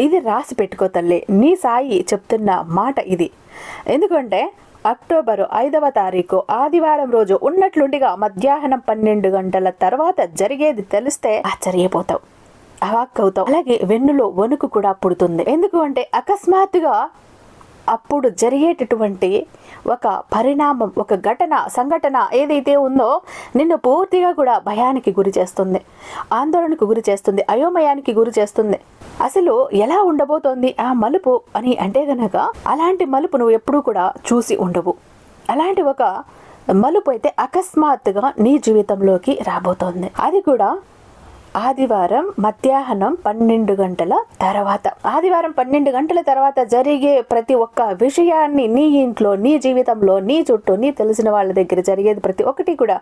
ఇది రాసి పెట్టుకో తల్లి. నీ సాయి చెప్తున్న మాట ఇది. ఎందుకంటే అక్టోబరు ఐదవ తారీఖు ఆదివారం రోజు ఉన్నట్లుండిగా మధ్యాహ్నం పన్నెండు గంటల తర్వాత జరిగేది తెలిస్తే ఆశ్చర్యపోతావు. అవాక్కవుతావు. అలాగే వెన్నులో వణుకు కూడా పుడుతుంది. ఎందుకు అంటే అకస్మాత్తుగా అప్పుడు జరిగేటటువంటి ఒక పరిణామం ఒక ఘటన సంఘటన ఏదైతే ఉందో నిన్ను పూర్తిగా కూడా భయానికి గురి చేస్తుంది ఆందోళనకు గురి చేస్తుంది అయోమయానికి గురి చేస్తుంది. అసలు ఎలా ఉండబోతోంది ఆ మలుపు అని అంటే గనక అలాంటి మలుపు నువ్వు ఎప్పుడూ కూడా చూసి ఉండవు. అలాంటి ఒక మలుపు అయితే అకస్మాత్తుగా నీ జీవితంలోకి రాబోతోంది. అది కూడా ఆదివారం మధ్యాహ్నం పన్నెండు గంటల తర్వాత. ఆదివారం పన్నెండు గంటల తర్వాత జరిగే ప్రతి ఒక్క విషయాన్ని నీ ఇంట్లో నీ జీవితంలో నీ చుట్టూ నీ తెలిసిన వాళ్ళ దగ్గర జరిగేది ప్రతి ఒక్కటి కూడా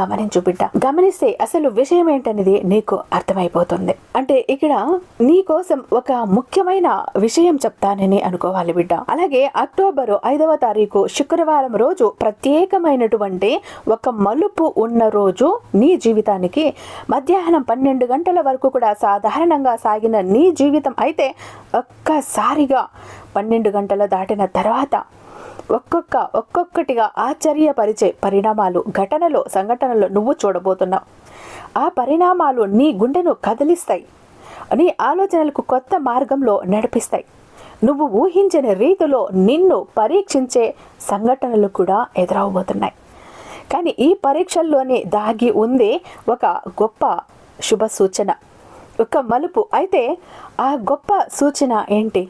గమనించు బిడ్డ. గమనిస్తే అసలు విషయం ఏంటనేది నీకు అర్థమైపోతుంది. అంటే ఇక్కడ నీ కోసం ఒక ముఖ్యమైన విషయం చెప్తానని అనుకోవాలి బిడ్డ. అలాగే అక్టోబర్ ఐదవ తారీఖు శుక్రవారం రోజు ప్రత్యేకమైనటువంటి ఒక మలుపు ఉన్న రోజు నీ జీవితానికి మధ్యాహ్నం పన్నెండు పన్నెండు గంటల వరకు కూడా సాధారణంగా సాగిన నీ జీవితం అయితే ఒక్కసారిగా పన్నెండు గంటల దాటిన తర్వాత ఒక్కొక్క ఒక్కొక్కటిగా ఆశ్చర్యపరిచే పరిణామాలు ఘటనలు సంఘటనలు నువ్వు చూడబోతున్నావు. ఆ పరిణామాలు నీ గుండెను కదిలిస్తాయి. నీ ఆలోచనలకు కొత్త మార్గంలో నడిపిస్తాయి. నువ్వు ఊహించిన రీతిలో నిన్ను పరీక్షించే సంఘటనలు కూడా ఎదురవబోతున్నాయి. కానీ ఈ పరీక్షల్లోనే దాగి ఉంది ఒక గొప్ప శుభ సూచన. ఒక మలుపు. అయితే ఆ గొప్ప సూచన ఏంటి?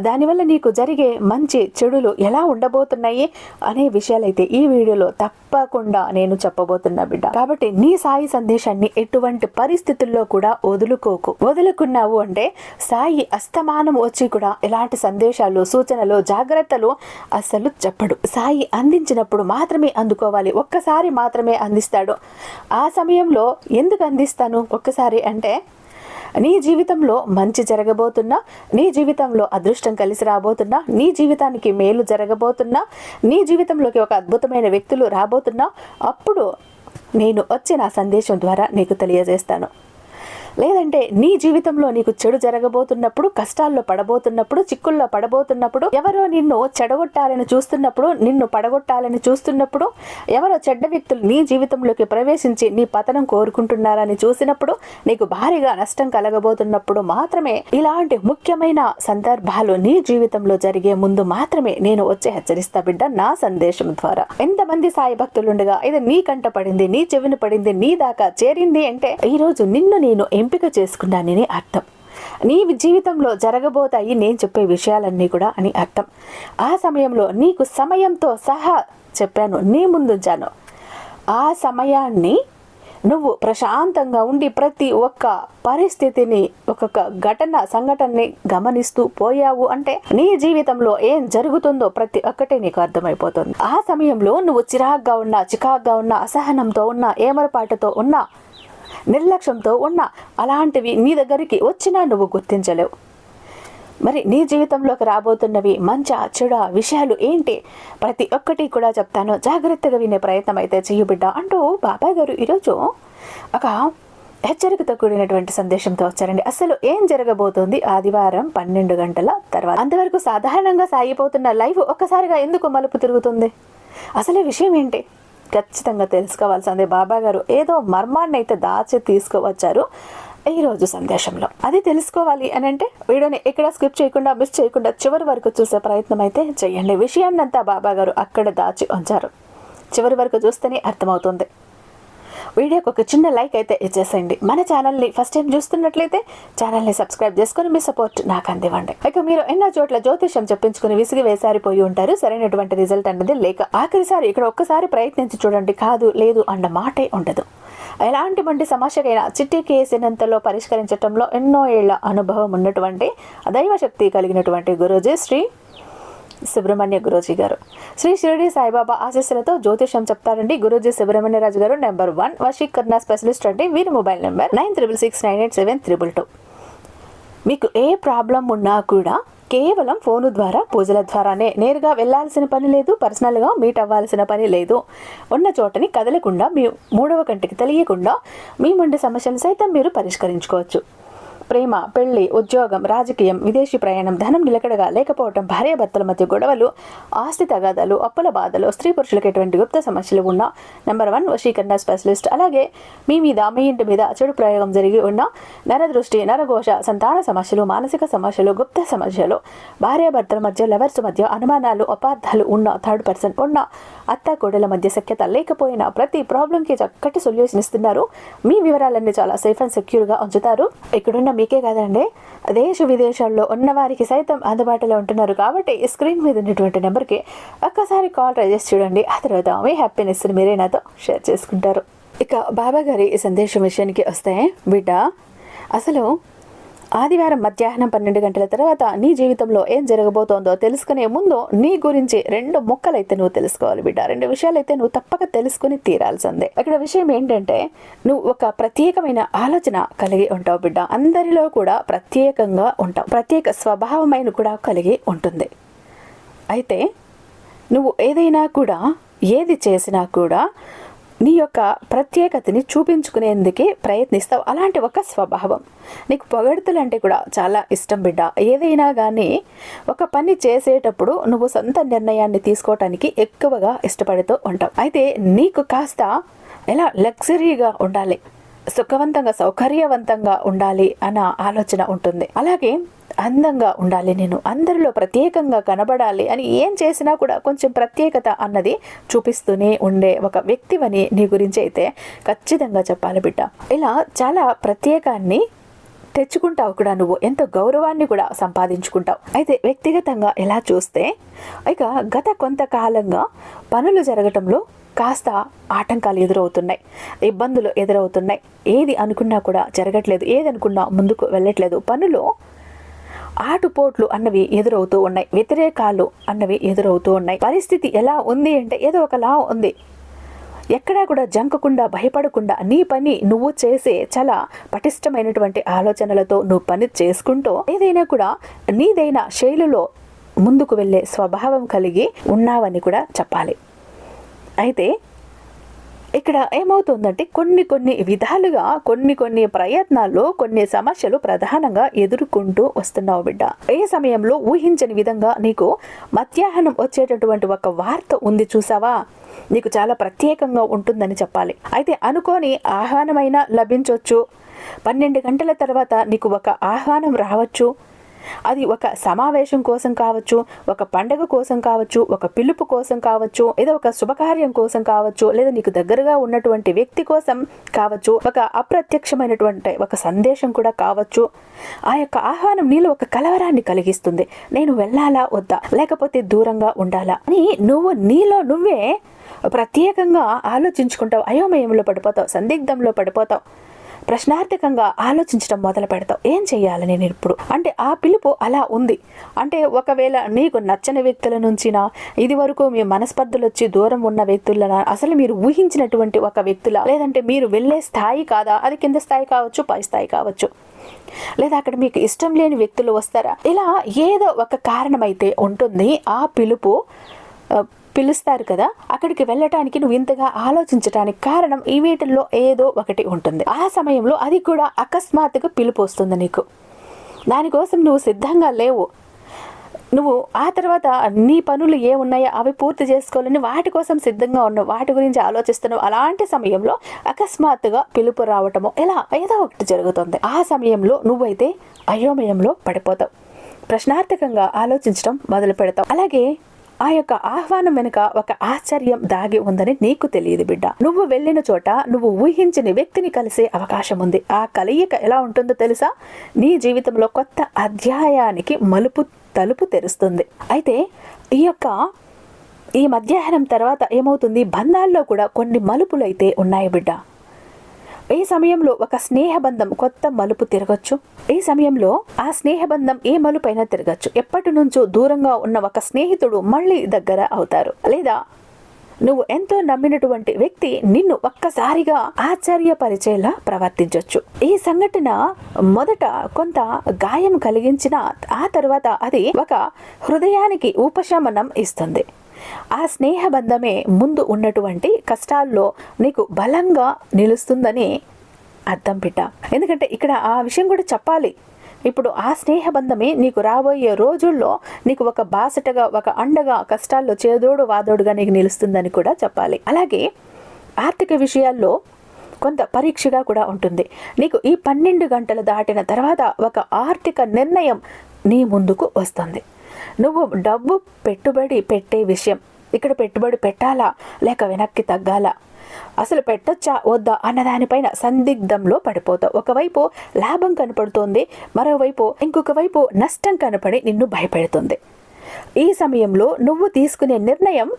దానివల్ల నీకు జరిగే మంచి చెడులు ఎలా ఉండబోతున్నాయి అనే విషయాలైతే ఈ వీడియోలో తప్పకుండా నేను చెప్పబోతున్నా బిడ్డ. కాబట్టి నీ సాయి సందేశాన్ని ఎటువంటి పరిస్థితుల్లో కూడా వదులుకోకు. వదులుకున్నావు అంటే సాయి అస్తమానం వచ్చి కూడా ఎలాంటి సందేశాలు సూచనలు జాగ్రత్తలు అస్సలు చెప్పడు. సాయి అందించినప్పుడు మాత్రమే అందుకోవాలి. ఒక్కసారి మాత్రమే అందిస్తాడు. ఆ సమయంలో ఎందుకు అందిస్తాను ఒక్కసారి అంటే నీ జీవితంలో మంచి జరగబోతున్నా నీ జీవితంలో అదృష్టం కలిసి రాబోతున్నా నీ జీవితానికి మేలు జరగబోతున్నా నీ జీవితంలోకి ఒక అద్భుతమైన వ్యక్తులు రాబోతున్నా అప్పుడు నేను వచ్చిన సందేశం ద్వారా నీకు తెలియజేస్తాను. లేదంటే నీ జీవితంలో నీకు చెడు జరగబోతున్నప్పుడు కష్టాల్లో పడబోతున్నప్పుడు చిక్కుల్లో పడబోతున్నప్పుడు ఎవరో నిన్ను చెడగొట్టాలని చూస్తున్నప్పుడు నిన్ను పడగొట్టాలని చూస్తున్నప్పుడు ఎవరో చెడ్డ వ్యక్తులు నీ జీవితంలోకి ప్రవేశించి నీ పతనం కోరుకుంటున్నారని చూసినప్పుడు నీకు భారీగా నష్టం కలగబోతున్నప్పుడు మాత్రమే ఇలాంటి ముఖ్యమైన సందర్భాలు నీ జీవితంలో జరిగే ముందు మాత్రమే నేను వచ్చి హెచ్చరిస్తా బిడ్డ నా సందేశం ద్వారా. ఎంతమంది సాయి భక్తులుండగా ఇది నీ కంట పడింది నీ చెవిని పడింది నీ దాకా చేరింది అంటే ఈ రోజు నిన్ను నేను ఎంపిక చేసుకున్నానని అర్థం. నీ జీవితంలో జరగబోతాయి నేను చెప్పే విషయాలన్నీ కూడా అని అర్థం. ఆ సమయంలో నీకు సమయంతో సహా చెప్పాను నీ ముందుంచాను ఆ సమయాన్ని నువ్వు ప్రశాంతంగా ఉండి ప్రతి ఒక్క పరిస్థితిని ఒక్కొక్క ఘటన సంఘటనని గమనిస్తూ పోయావు అంటే నీ జీవితంలో ఏం జరుగుతుందో ప్రతి ఒక్కటే నీకు అర్థమైపోతుంది. ఆ సమయంలో నువ్వు చిరాగ్గా ఉన్నా చికాగ్గా ఉన్నా అసహనంతో ఉన్నా ఏమరపాటుతో ఉన్నా నిర్లక్ష్యంతో ఉన్న అలాంటివి నీ దగ్గరికి వచ్చినా నువ్వు గుర్తించలేవు. మరి నీ జీవితంలోకి రాబోతున్నవి మంచి చెడ విషయాలు ఏంటి? ప్రతి ఒక్కటి కూడా చెప్తాను. జాగ్రత్తగా వినే ప్రయత్నం అయితే చెయ్యబిడ్డ అంటూ బాబాయ్ గారు ఈరోజు ఒక హెచ్చరికతో కూడినటువంటి సందేశంతో వచ్చారండి. అసలు ఏం జరగబోతోంది ఆదివారం పన్నెండు గంటల తర్వాత? అంతవరకు సాధారణంగా సాగిపోతున్న లైఫ్ ఒక్కసారిగా ఎందుకు మలుపు తిరుగుతుంది? అసలు విషయం ఏంటి? ఖచ్చితంగా తెలుసుకోవాల్సిందే. బాబా గారు ఏదో మర్మాన్ని అయితే దాచి తీసుకువచ్చారు ఈరోజు సందేశంలో. అది తెలుసుకోవాలి అని అంటే వీడియోని ఎక్కడ స్కిప్ చేయకుండా మిస్ చేయకుండా చివరి వరకు చూసే ప్రయత్నం అయితే చేయండి. విషయాన్నంతా బాబా గారు అక్కడ దాచి ఉంచారు. చివరి వరకు చూస్తేనే అర్థమవుతుంది. వీడియోకి ఒక చిన్న లైక్ అయితే ఇచ్చేసేయండి. మన ఛానల్ని ఫస్ట్ టైం చూస్తున్నట్లయితే ఛానల్ని సబ్స్క్రైబ్ చేసుకుని మీ సపోర్ట్ నాకు అందివ్వండి. ఇక మీరు ఎన్నో చోట్ల జ్యోతిషం చెప్పించుకుని విసిగి వేసారిపోయి ఉంటారు. సరైనటువంటి రిజల్ట్ అన్నది లేక ఆఖరిసారి ఇక్కడ ఒక్కసారి ప్రయత్నించి చూడండి కాదు లేదు అన్న మాటే ఉండదు. ఎలాంటివంటి సమస్యకైనా చిట్టి కేసినంతలో పరిష్కరించడంలో ఎన్నో ఏళ్ళ అనుభవం ఉన్నటువంటి దైవశక్తి కలిగినటువంటి గురుజీ శ్రీ సుబ్రహ్మణ్య గురూజీ గారు. శ్రీ షిరిడి సాయిబాబా ఆశీస్సులతో జ్యోతిషం చెప్తారండి. గురూజీ సుబ్రహ్మణ్య రాజు గారు నెంబర్ వన్. వశీకరణ స్పెషలిస్ట్ అంటే వీరి mobile number nine triple six nine eight seven triple two. మీకు ఏ ప్రాబ్లం ఉన్నా కూడా కేవలం ఫోను ద్వారా పూజల ద్వారానే నేరుగా వెళ్ళాల్సిన పని లేదు పర్సనల్గా మీట్ అవ్వాల్సిన పని లేదు. ఉన్న చోటని కదలకుండా మీ మూడవ కంటికి తెలియకుండా మీ ముండి సమస్యలు సైతం మీరు పరిష్కరించుకోవచ్చు. ప్రేమ పెళ్ళి ఉద్యోగం రాజకీయం విదేశీ ప్రయాణం ధనం నిలకడగా లేకపోవటం భార్యాభర్తల మధ్య గొడవలు ఆస్తి తగాదాలు అప్పుల బాధలు స్త్రీ పురుషులకు ఎటువంటి గుప్త సమస్యలు ఉన్న నెంబర్ వన్ వశీకరణ స్పెషలిస్ట్. అలాగే మీ మీద మీ ఇంటి మీద చెడు ప్రయోగం జరిగి ఉన్న నరదృష్టి నరఘోష సంతాన సమస్యలు మానసిక సమస్యలు గుప్త సమస్యలు భార్యాభర్తల మధ్య లవర్స్ మధ్య అనుమానాలు అపార్థాలు ఉన్న థర్డ్ పర్సన్ ఉన్న అత్త కోడల మధ్య సఖ్యత లేకపోయినా ప్రతి ప్రాబ్లంకి చక్కటి సొల్యూషన్ ఇస్తున్నారు. మీ వివరాలన్నీ చాలా సేఫ్ అండ్ సెక్యూర్గా ఉంచుతారు. ఇక్కడున్న మీకే కాదండి. దేశ విదేశాల్లో ఉన్న వారికి సైతం అందుబాటులో ఉంటున్నారు కాబట్టి స్క్రీన్ మీద ఉన్నటువంటి నెంబర్కి ఒక్కసారి కాల్ రిజిస్టర్ చూడండి ఆ తర్వాత మీ హ్యాపీనెస్ని మీరే నాతో షేర్ చేసుకుంటారు. ఇక బాబా గారి ఈ సందేశం విషయానికి వస్తే బిడ్డ అసలు ఆదివారం మధ్యాహ్నం పన్నెండు గంటల తర్వాత నీ జీవితంలో ఏం జరగబోతోందో తెలుసుకునే ముందు నీ గురించి రెండు మొక్కలైతే నువ్వు తెలుసుకోవాలి బిడ్డ. రెండు విషయాలైతే నువ్వు తప్పక తెలుసుకుని తీరాల్సిందే. ఇక్కడ విషయం ఏంటంటే నువ్వు ఒక ప్రత్యేకమైన ఆలోచన కలిగి ఉంటావు బిడ్డ. అందరిలో కూడా ప్రత్యేకంగా ఉంటావు. ప్రత్యేక స్వభావమైన కూడా కలిగి ఉంటుంది. అయితే నువ్వు ఏదైనా కూడా ఏది చేసినా కూడా నీ యొక్క ప్రత్యేకతని చూపించుకునేందుకే ప్రయత్నిస్తావు. అలాంటి ఒక స్వభావం. నీకు పొగడుతులు అంటే కూడా చాలా ఇష్టం బిడ్డ. ఏదైనా కానీ ఒక పని చేసేటప్పుడు నువ్వు సొంత నిర్ణయాన్ని తీసుకోవటానికి ఎక్కువగా ఇష్టపడుతూ ఉంటావు. అయితే నీకు కాస్త ఎలా లగ్జరీగా ఉండాలి. సుఖవంతంగా సౌకర్యవంతంగా ఉండాలి అన్న ఆలోచన ఉంటుంది. అలాగే అందంగా ఉండాలి నేను. అందరిలో ప్రత్యేకంగా కనబడాలి అని ఏం చేసినా కూడా కొంచెం ప్రత్యేకత అన్నది చూపిస్తూనే ఉండే ఒక వ్యక్తివని నీ గురించి అయితే ఖచ్చితంగా చెప్పాలి బిడ్డ. ఇలా చాలా ప్రత్యేకాన్ని తెచ్చుకుంటావు కూడా నువ్వు. ఎంతో గౌరవాన్ని కూడా సంపాదించుకుంటావు. అయితే వ్యక్తిగతంగా ఎలా చూస్తే ఇక గత కొంతకాలంగా పనులు జరగటంలో కాస్త ఆటంకాలు ఎదురవుతున్నాయి. ఇబ్బందులు ఎదురవుతున్నాయి. ఏది అనుకున్నా కూడా జరగట్లేదు. ఏది అనుకున్నా ముందుకు వెళ్ళట్లేదు. పనులు ఆటుపోట్లు అన్నవి ఎదురవుతూ ఉన్నాయి. వ్యతిరేకాలు అన్నవి ఎదురవుతూ ఉన్నాయి. పరిస్థితి ఎలా ఉంది అంటే ఏదో ఒకలా ఉంది. ఎక్కడా కూడా జంకకుండా భయపడకుండా నీ పని నువ్వు చేసే చాలా పటిష్టమైనటువంటి ఆలోచనలతో నువ్వు పని చేసుకుంటూ ఏదైనా కూడా నీదైన శైలిలో ముందుకు వెళ్ళే స్వభావం కలిగి ఉన్నావని కూడా చెప్పాలి. అయితే ఇక్కడ ఏమవుతుందంటే కొన్ని కొన్ని విధాలుగా కొన్ని కొన్ని ప్రయత్నాల్లో కొన్ని సమస్యలు ప్రధానంగా ఎదుర్కొంటూ వస్తున్నావు బిడ్డ. ఏ సమయంలో ఊహించని విధంగా నీకు మధ్యాహ్నం వచ్చేటటువంటి ఒక వార్త ఉంది చూసావా? నీకు చాలా ప్రత్యేకంగా ఉంటుందని చెప్పాలి. అయితే అనుకోని ఆహ్వానమైనా లభించవచ్చు పన్నెండు గంటల తర్వాత నీకు ఒక ఆహ్వానం రావచ్చు. అది ఒక సమావేశం కోసం కావచ్చు ఒక పండగ కోసం కావచ్చు ఒక పిలుపు కోసం కావచ్చు లేదా ఒక శుభకార్యం కోసం కావచ్చు లేదా నీకు దగ్గరగా ఉన్నటువంటి వ్యక్తి కోసం కావచ్చు ఒక అప్రత్యక్షమైనటువంటి ఒక సందేశం కూడా కావచ్చు. ఆ యొక్క ఆహ్వానం నీలో ఒక కలవరాన్ని కలిగిస్తుంది. నేను వెళ్ళాలా వద్దా లేకపోతే దూరంగా ఉండాలా అని నువ్వు నీలో నువ్వే ప్రత్యేకంగా ఆలోచించుకుంటావు అయోమయంలో పడిపోతావు సందిగ్ధంలో పడిపోతావు. ప్రశ్నార్థకంగా ఆలోచించడం మొదలు పెడతావు. ఏం చేయాలని నేను ఇప్పుడు? అంటే ఆ పిలుపు అలా ఉంది. అంటే ఒకవేళ నీకు నచ్చని వ్యక్తుల నుంచినా ఇది వరకు మీ మనస్పర్ధలు వచ్చి దూరం ఉన్న వ్యక్తుల అసలు మీరు ఊహించినటువంటి ఒక వ్యక్తుల? లేదంటే మీరు వెళ్ళే స్థాయి కాదా? అది కింద స్థాయి కావచ్చు పై స్థాయి కావచ్చు. లేదా అక్కడ మీకు ఇష్టం లేని వ్యక్తులు వస్తారా? ఇలా ఏదో ఒక కారణమైతే ఉంటుంది. ఆ పిలుపు పిలుస్తారు కదా అక్కడికి వెళ్ళటానికి నువ్వు ఇంతగా ఆలోచించడానికి కారణం ఈ వీటిల్లో ఏదో ఒకటి ఉంటుంది. ఆ సమయంలో అది కూడా అకస్మాత్తుగా పిలుపు వస్తుంది నీకు. దానికోసం నువ్వు సిద్ధంగా లేవు. నువ్వు ఆ తర్వాత నీ పనులు ఏ ఉన్నాయో అవి పూర్తి చేసుకోవాలని వాటి కోసం సిద్ధంగా ఉన్నావు. వాటి గురించి ఆలోచిస్తున్నావు. అలాంటి సమయంలో అకస్మాత్తుగా పిలుపు రావటము ఎలా? ఏదో ఒకటి జరుగుతుంది. ఆ సమయంలో నువ్వైతే అయోమయంలో పడిపోతావు. ప్రశ్నార్థకంగా ఆలోచించడం మొదలు పెడతావు అలాగే ఆ యొక్క ఆహ్వానం వెనుక ఒక ఆశ్చర్యం దాగి ఉందని నీకు తెలియదు బిడ్డ. నువ్వు వెళ్ళిన చోట నువ్వు ఊహించని వ్యక్తిని కలిసే అవకాశం ఉంది. ఆ కలయిక ఎలా ఉంటుందో తెలుసా? నీ జీవితంలో కొత్త అధ్యాయానికి మలుపు తలుపు తెరుస్తుంది. అయితే ఈ యొక్క ఈ మధ్యాహ్నం తర్వాత ఏమవుతుంది? బంధాల్లో కూడా కొన్ని మలుపులు అయితే ఉన్నాయి బిడ్డ. ఈ సమయంలో ఒక స్నేహబంధం కొత్త మలుపు తిరగచ్చు. ఈ సమయంలో ఆ స్నేహబంధం ఏ మలుపైనా తిరగచ్చు. ఎప్పటి నుంచో దూరంగా ఉన్న ఒక స్నేహితుడు మళ్ళీ దగ్గర అవుతారు. లేదా నువ్వు ఎంతో నమ్మినటువంటి వ్యక్తి నిన్ను ఒక్కసారిగా ఆశ్చర్యపరిచేలా ప్రవర్తించవచ్చు ఈ సంఘటన మొదట కొంత గాయం కలిగించిన ఆ తర్వాత అది ఒక హృదయానికి ఉపశమనం ఇస్తుంది. ఆ స్నేహబంధమే ముందు ఉన్నటువంటి కష్టాల్లో నీకు బలంగా నిలుస్తుందని అర్థం బిడ్డ. ఎందుకంటే ఇక్కడ ఆ విషయం కూడా చెప్పాలి. ఇప్పుడు ఆ స్నేహబంధమే నీకు రాబోయే రోజుల్లో నీకు ఒక బాసటగా ఒక అండగా కష్టాల్లో చేదోడు వాదోడుగా నీకు నిలుస్తుందని కూడా చెప్పాలి. అలాగే ఆర్థిక విషయాల్లో కొంత పరీక్షగా కూడా ఉంటుంది. నీకు ఈ పన్నెండు గంటలు దాటిన తర్వాత ఒక ఆర్థిక నిర్ణయం నీ ముందుకు వస్తుంది. నువ్వు డబ్బు పెట్టుబడి పెట్టే విషయం. ఇక్కడ పెట్టుబడి పెట్టాలా? లేక వెనక్కి తగ్గాలా? అసలు పెట్టొచ్చా? వద్దా? అన్న దానిపైన సందిగ్ధంలో పడిపోతావు. ఒకవైపు లాభం కనపడుతోంది మరోవైపు ఇంకొక వైపు నష్టం కనపడి నిన్ను భయపెడుతుంది. ఈ సమయంలో నువ్వు తీసుకునే నిర్ణయం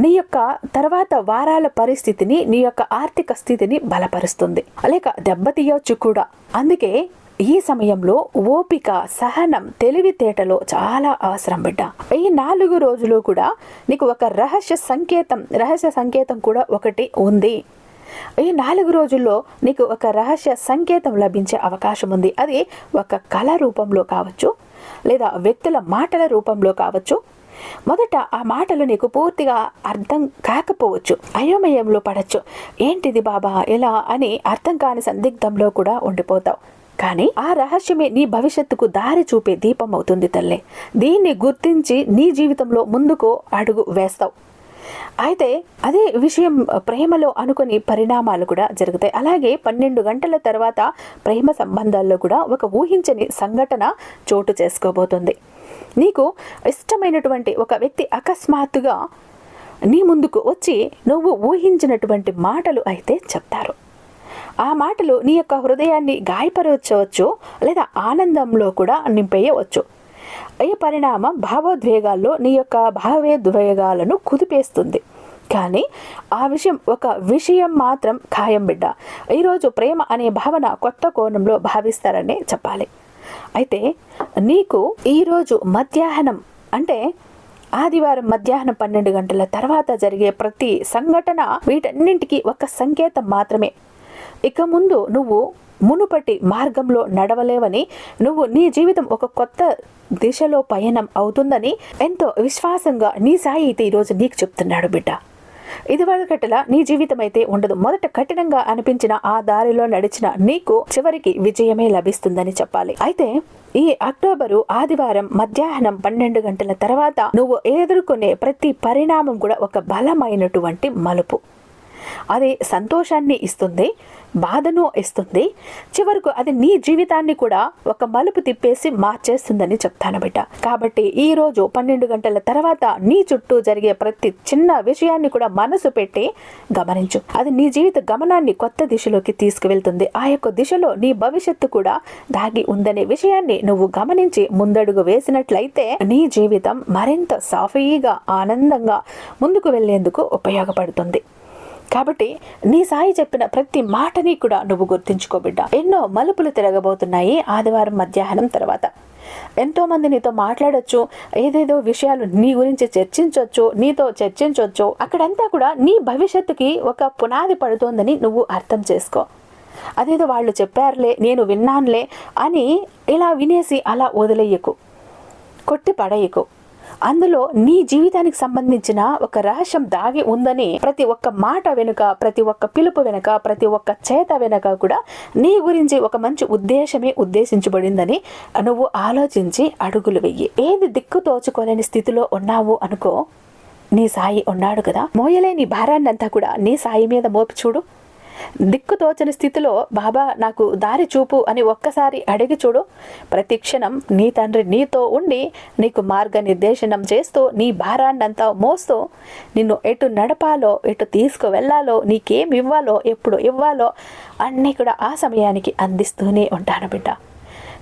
నీ యొక్క తర్వాత వారాల పరిస్థితిని నీ యొక్క ఆర్థిక స్థితిని బలపరుస్తుంది. లేక దెబ్బతీయవచ్చు కూడా. అందుకే ఈ సమయంలో ఓపిక సహనం తెలివితేటలో చాలా అవసరం బిడ్డ. ఈ నాలుగు రోజులు కూడా నీకు ఒక రహస్య సంకేతం రహస్య సంకేతం కూడా ఒకటి ఉంది. ఈ నాలుగు రోజుల్లో నీకు ఒక రహస్య సంకేతం లభించే అవకాశం ఉంది. అది ఒక కళ రూపంలో కావచ్చు లేదా వ్యక్తుల మాటల రూపంలో కావచ్చు. మొదట ఆ మాటలు నీకు పూర్తిగా అర్థం కాకపోవచ్చు అయోమయంలో పడచ్చు. ఏంటిది బాబా? ఎలా? అని అర్థం కాని సందిగ్ధంలో కూడా ఉండిపోతావు. కానీ ఆ రహస్యమే నీ భవిష్యత్తుకు దారి చూపే దీపం అవుతుంది తల్లి. దీన్ని గుర్తించి నీ జీవితంలో ముందుకు అడుగు వేస్తావు. అయితే అదే విషయం ప్రేమలో అనుకుని పరిణామాలు కూడా జరుగుతాయి. అలాగే పన్నెండు గంటల తర్వాత ప్రేమ సంబంధాల్లో కూడా ఒక ఊహించని సంఘటన చోటు చేసుకోబోతుంది. నీకు ఇష్టమైనటువంటి ఒక వ్యక్తి అకస్మాత్తుగా నీ ముందుకు వచ్చి నువ్వు ఊహించినటువంటి మాటలు అయితే చెప్తారు. ఆ మాటలు నీ యొక్క హృదయాన్ని గాయపరచవచ్చు లేదా ఆనందంలో కూడా నింపేయవచ్చు. ఈ పరిణామం భావోద్వేగాల్లో నీ యొక్క భావోద్వేగాలను కుదిపేస్తుంది. కానీ ఆ విషయం ఒక విషయం మాత్రం ఖాయం బిడ్డ. ఈరోజు ప్రేమ అనే భావన కొత్త కోణంలో భావిస్తారనే చెప్పాలి. అయితే నీకు ఈరోజు మధ్యాహ్నం అంటే ఆదివారం మధ్యాహ్నం పన్నెండు గంటల తర్వాత జరిగే ప్రతి సంఘటన వీటన్నింటికి ఒక సంకేతం మాత్రమే. ఇక ముందు నువ్వు మునుపటి మార్గంలో నడవలేవని నువ్వు నీ జీవితం ఒక కొత్త దిశలో పయనం అవుతుందని ఎంతో విశ్వాసంగా నీ సాయి అయితే ఈరోజు నీకు చెప్తున్నాడు బిడ్డ. ఇదివరకటిలా నీ జీవితం అయితే ఉండదు. మొదట కఠినంగా అనిపించిన ఆ దారిలో నడిచిన నీకు చివరికి విజయమే లభిస్తుందని చెప్పాలి. అయితే ఈ అక్టోబరు ఆదివారం మధ్యాహ్నం పన్నెండు గంటల తర్వాత నువ్వు ఎదుర్కొనే ప్రతి పరిణామం కూడా ఒక బలమైనటువంటి మలుపు. అది సంతోషాన్ని ఇస్తుంది బాధను ఇస్తుంది. చివరకు అది నీ జీవితాన్ని కూడా ఒక మలుపు తిప్పేసి మార్చేస్తుందని చెప్తాను బిడ్డ. కాబట్టి ఈ రోజు పన్నెండు గంటల తర్వాత నీ చుట్టూ జరిగే ప్రతి చిన్న విషయాన్ని కూడా మనసు పెట్టి గమనించు. అది నీ జీవిత గమనాన్ని కొత్త దిశలోకి తీసుకువెళ్తుంది. ఆ యొక్క దిశలో నీ భవిష్యత్తు కూడా దాగి ఉందనే విషయాన్ని నువ్వు గమనించి ముందడుగు వేసినట్లయితే నీ జీవితం మరింత సాఫీగా ఆనందంగా ముందుకు వెళ్ళేందుకు ఉపయోగపడుతుంది. కాబట్టి నీ సాయి చెప్పిన ప్రతి మాటని కూడా నువ్వు గుర్తించుకో బిడ్డ. ఎన్నో మలుపులు తిరగబోతున్నాయి ఆదివారం మధ్యాహ్నం తర్వాత. ఎంతో మంది నీతో మాట్లాడొచ్చు ఏదేదో విషయాలు నీ గురించి చర్చించవచ్చు నీతో చర్చించవచ్చు అక్కడంతా కూడా నీ భవిష్యత్తుకి ఒక పునాది పడుతోందని నువ్వు అర్థం చేసుకో. అదేదో వాళ్ళు చెప్పారులే నేను విన్నానులే అని ఇలా వినేసి అలా వదిలేయకు. కొట్టి పడేయకు. అందులో నీ జీవితానికి సంబంధించిన ఒక రహస్యం దాగి ఉందని ప్రతి ఒక్క మాట వెనుక ప్రతి ఒక్క పిలుపు వెనుక ప్రతి ఒక్క చేత వెనుక కూడా నీ గురించి ఒక మంచి ఉద్దేశమే ఉద్దేశించబడిందని నువ్వు ఆలోచించి అడుగులు వెయ్యి ఏది దిక్కు తోచుకోలేని స్థితిలో ఉన్నావు అనుకో నీ సాయి ఉన్నాడు కదా. మోయలేని భారాన్నంతా కూడా నీ సాయి మీద మోపి చూడు. దిక్కుతోచని స్థితిలో బాబా నాకు దారి చూపు అని ఒక్కసారి అడిగి చూడు. ప్రతి క్షణం నీ తండ్రి నీతో ఉండి నీకు మార్గనిర్దేశనం చేస్తూ నీ భారాన్నంతా మోస్తూ నిన్ను ఎటు నడపాలో ఎటు తీసుకువెళ్ళాలో నీకేం ఇవ్వాలో ఎప్పుడు ఇవ్వాలో అన్నీ కూడా ఆ సమయానికి అందిస్తూనే ఉంటాను బిడ్డ.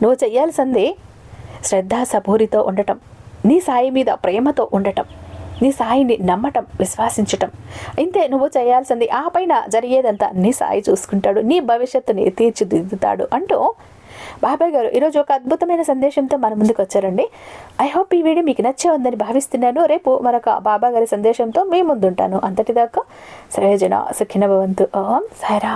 నువ్వు చెయ్యాల్సింది శ్రద్ధా సభూరితో ఉండటం నీ సాయి మీద ప్రేమతో ఉండటం. నీ సాయిని నమ్మటం విశ్వాసించటం. ఇంతే నువ్వు చేయాల్సింది. ఆ పైన జరిగేదంతా నీ సాయి చూసుకుంటాడు. నీ భవిష్యత్తుని తీర్చిదిద్దుతాడు అంటూ బాబాయ్ గారు ఈరోజు ఒక అద్భుతమైన సందేశంతో మన ముందుకు వచ్చారండి. ఐ హోప్ ఈ వీడియో మీకు నచ్చే ఉందని భావిస్తున్నాను. రేపు మరొక బాబా గారి సందేశంతో మీ ముందుంటాను. అంతటిదాకా సయోజన సుఖిన భవంతు ఓం సాయిరామ్.